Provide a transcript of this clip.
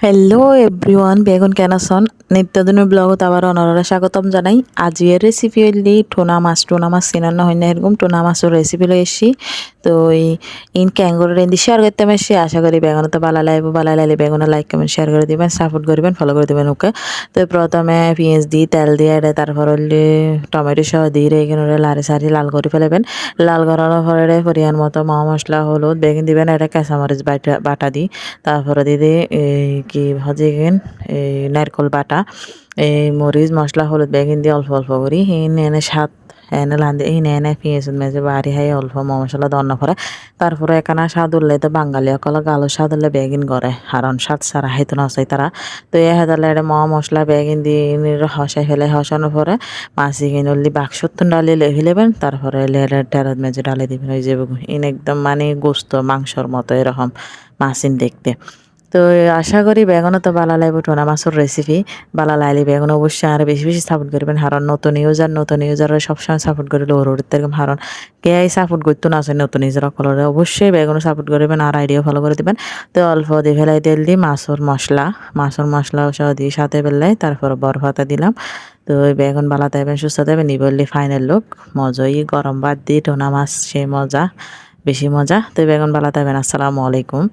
Hello everyone বেগুন কেনাসন নিত্যদিনের ব্লগত আবার অনরা স্বাগতম জানাই। আজির রেসিপি হইলি টোনা মাছ। টোনা মাছ চিনার হয় না এরকম টোনা মাছের রেসিপি লই এসছি তো ইন ক্যাঙ্গর রেন্দি শেয়ার করতে আসছি আশা করি বেগুন তো ভালো লাগবে ভালো লাগলে বেগুন লাইক কমেন্ট শেয়ার করে দিবেন সাপোর্ট করবেন ফলো করে দিবেন ওকে তো প্রথমে পেঁয়াজ দিই তেল দিয়ে এটা তারপর হলে টমেটো সহ দিয়ে এখানে লারি সারি লাল করে ফেলবেন লাল করানোর পরে পরিমাণ মতো মা মশলা হলুদ বেগুন দিবেন এটা কাঁচামরিচ বাটা বাটা দিই তারপরে দিদি এই কি ভাজিকেন এই নারকল বাটা এই মরিচ মশলা হলুদ বেগিন দিয়ে অল্প অল্প করি হিন এনে স্বাদ এনে লান্দে হিন এনে পেঁয়াজ মেজে বাড়ি হাই অল্প মশলা দন্ন করে তারপরে এখানে স্বাদ উঠলে তো বাঙালি অকল গালো স্বাদ উঠলে বেগিন করে কারণ স্বাদ সারা হাইতো নসাই তারা তো এ হেদালে এটা ম মশলা বেগিন দিয়ে হসাই ফেলে হসানোর পরে মাছি কিনে উল্লি বাক্সত ডালি ফেলেবেন তারপরে লেয়ার টেরাত মেজে ডালে দিবেন ওই যে ইন একদম মানে গোস্ত মাংসর মতো এরকম মাছিন দেখতে তো আশা করি বেগুনও তো বালা লাগবে টোনা মাছের রেসিপি বালা লাইলে বেগুন অবশ্যই আর বেশি বেশি সাপোর্ট করবেন। হারণ নতুন ইউজার নতুন ইউজার সবসময় সাপোর্ট করে ওর ওর এরকম হারণ কে আই সাপোর্ট করতো না আসেন নতুন ইউজার কলরে অবশ্যই বেগুনও সাপোর্ট করবেন আর আইডিয়া ফলো করে দেবেন। তো অল্প দিয়ে ফেলাই তেল দিই মাছের মশলা। মাছের মশলা সহ দিয়ে সাথে ফেললাই, তারপর বরফাতা দিলাম। তো ওই বেগুন বালা দেবেন, সুস্থ দেবেন নিবললি ফাইনাল লোক মজাই গরম ভাত দিয়ে টোনা মাছ সে মজা, বেশি মজা। তো বেগুন বালা দেবেন, আসসালামু আলাইকুম।